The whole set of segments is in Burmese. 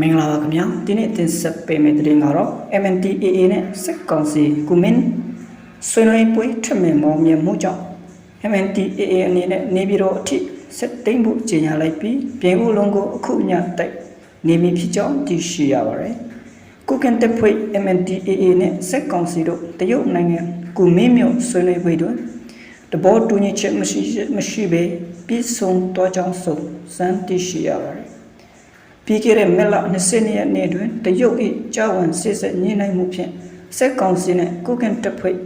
မင်္ဂလာပါခင်ဗျာဒီနေ့တင်ဆက်ပေးမယ့်သတင်းကတော့ MNTAA နဲ့စစ်ကောင်စီကုမင်းဆွေးနွေးပွဲထမင်မောင်းမြမှုကြောင့် MNTAA အနေနဲ့နေပြည်တော်အထိစစ်သိမ်းဖို့ကြေညာလိုက်ပြီးပြည်ဦးလုံးကိုအခုညတိုက်နေမည်ဖြစ်ကြောင်းသိရှိရပါတယ်ကုကန်တပ်ဖွဲ့ MNTAA နဲ့စစ်ကောင်စီတို့တရုတ်နိုင်ငံကုမင်းမြို့ဆွေးနွေးပွဲတွင်တဘောတူညီချက်မရှိမရှိဘဲပြည်ဆုံးတော့ကြောင်းဆိုစမ်းသိရှိရပါတယ် ပြီးခဲ့တဲ့မက်လ20ရက်နေ့တွင်တရုတ်၏ကြာဝန်စစ်ဆက်ညှိနှိုင်းမှုဖြင့်စက်ကောင်စီနှင့်ကုကန်တပ်ဖွဲ့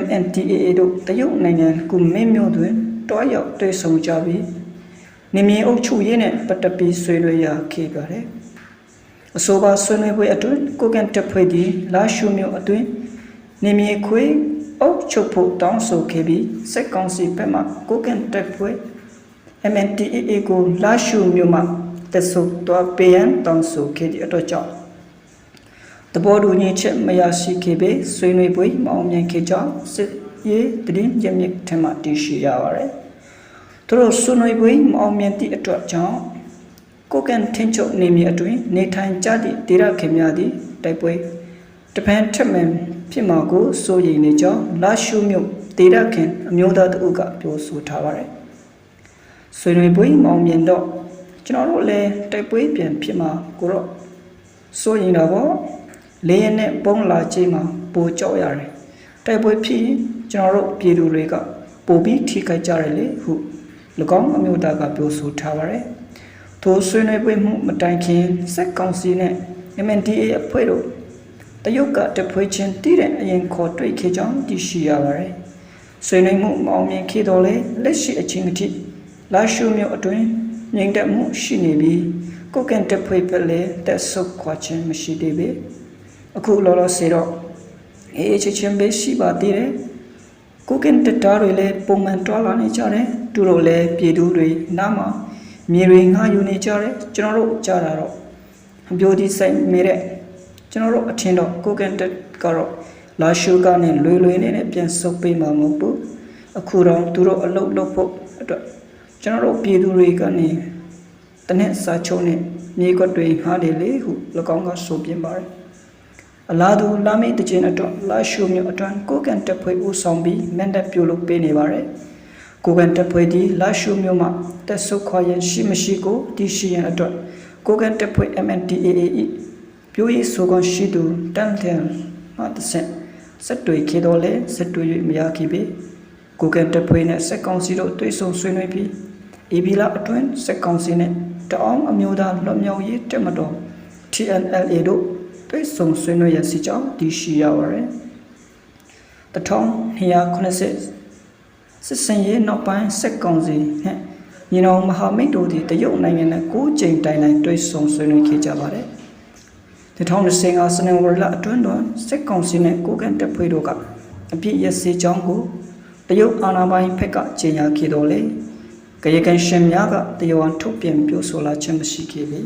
MNTAA တို့တရုတ်နိုင်ငံကူမင်းမြို့တွင်တွားရောက်တွေ့ဆုံကြပြီးနေမြေအုပ်ချုပ်ရေးနှင့်ပတ်သက်ပြီးဆွေးနွေးရခဲ့ပါတယ်။အဆိုပါဆွေးနွေးပွဲအတွင်းကုကန်တပ်ဖွဲ့သည်လာရှုမြို့အတွင်းနေမြေခွေအုပ်ချုပ်ဖို့တောင်းဆိုခဲ့ပြီးစက်ကောင်စီဘက်မှကုကန်တပ်ဖွဲ့ MNTAA ကိုလာရှုမြို့မှာ တက်ဆုပ်တော့ပေးရန်တောင်းဆိုခဲ့သည့်အတွက်ကြောင့်တဘောတူညီချက်မရရှိခဲ့ပေဆွေးနွေးပွဲမအောင်မြင်ခဲ့ကြောင်းစစ်ရေးတည်င်းရမြစ်ထမတည်ရှိရပါတယ်။သူတို့ဆွေးနွေးပွဲမအောင်မြင်သည့်အတွက်ကြောင့်ကိုကန်ထင်းချုပ်နေမြေအတွင်းနေထိုင်ကြသည့်ဒေရခင်များသည့်တိုက်ပွဲတပန်ထက်မှန်ဖြစ်မှာကိုစိုးရိမ်နေကြောင်းလာရှုမြို့ဒေရခင်အမျိုးသားတို့ကပြောဆိုထားပါတယ်။ဆွေးနွေးပွဲမအောင်မြင်တော့ ကျွန်တော်တို့လည်းတိုက်ပွဲပြန်ဖြစ်မှာကိုတော့စိုးရင်တော့ဗောလေရင်နဲ့ပုံလာချိန်မှာပိုကြောက်ရတယ်တိုက်ပွဲဖြစ်ရင်ကျွန်တော်တို့ပြည်သူတွေကပိုပြီးထိခိုက်ကြတယ်လေဟု၎င်းအမျိုးသားကပြောဆိုထားပါတယ်ထိုဆွေးနွေးပွဲမှုမတိုင်ခင်စက်ကောင်စီနဲ့ MNDA အဖွဲ့တို့တရုတ်ကတပွဲချင်းတည်တဲ့အရင်ခေါ်တွေ့ခဲ့ကြောင်းသိရှိရပါတယ်ဆွေးနွေးမှုမအောင်မြင်ခဲ့တော့လေလက်ရှိအချိန်အထိလာရှုမြို့အတွင်း ငြိမ်သက်မှုရှိနေပြီးကိုကန်တဖွေပဲလေတက်ဆုပ်ခွာခြင်းမရှိသေးပေအခုလောလောဆယ်တော့အေးချစ်ချင်းပဲရှိပါသေးတယ်ကိုကန်တတားတွေလည်းပုံမှန်တွာလာနေကြတယ်သူတို့လည်းပြည်သူတွေနားမှာမြေတွေငှားယူနေကြတယ်ကျွန်တော်တို့ကြားတာတော့အပြိုဒီဆိုင်မိတဲ့ကျွန်တော်တို့အထင်တော့ကိုကန်တက်ကတော့လာရှုကနေလွယ်လွယ်နဲ့ပြန်ဆုပ်ပေးမှာမဟုတ်ဘူးအခုတော့သူတို့အလုပ်လုပ်ဖို့အတွက် ကျွန်တော်တို့ပြည်သူတွေကနေတနက်စာချုပ်နဲ့မြေကွက်တွေဟားတယ်လေဟု၎င်းကဆိုပြပါတယ်အလားတူလာမီတကျင်းအတွက်လာရှုမြို့အတွန်းကိုကန်တက်ဖွဲ့ဦးဆောင်ပြီးမန်တပ်ပြုလုပ်ပေးနေပါတယ်ကိုကန်တက်ဖွဲ့ဒီလာရှုမြို့မှာတက်ဆုတ်ခွာရရှိမရှိကိုတည်ရှိရန်အတွက်ကိုကန်တက်ဖွဲ့ MNTAA ပြိုးရေးဆိုကွန်ရှိသူတန်တန်မှတဆင့်ဆက်တွေ့ခဲ့တော့လဲဆက်တွေ့၍မရခဲ့ပေကိုကန်တက်ဖွဲ့နဲ့စက်ကောင်စီတို့တွေ့ဆုံဆွေးနွေးပြီး အေဘီလာအတွင်းစက်ကောင်စီနဲ့တအောင်အမျိုးသားလွတ်မြောက်ရေးတက်မတော် TNLA တို့တွေ့ဆုံဆွေးနွေးရစီကြောင်းတည်ရှိရပါတယ်။1290စစ်စင်ရေးနောက်ပိုင်းစက်ကောင်စီနဲ့ညီနောင်မဟာမိတ်တို့သည်တရုတ်နိုင်ငံနဲ့၉ကြိမ်တိုင်တိုင်တွေ့ဆုံဆွေးနွေးခဲ့ကြပါတယ်။2025စနေဝရလအတွင်းတွင်စက်ကောင်စီနဲ့ကိုကန်တပ်ဖွဲ့တို့ကအပြစ်ရစေကြောင်းကိုတရုတ်အာဏာပိုင်ဖက်ကကြေညာခဲ့တော်လေ။ ကရကန်ရှင်များကတရားဝင်ထုတ်ပြန်ပြောဆိုလာခြင်းမရှိခဲ့ပေ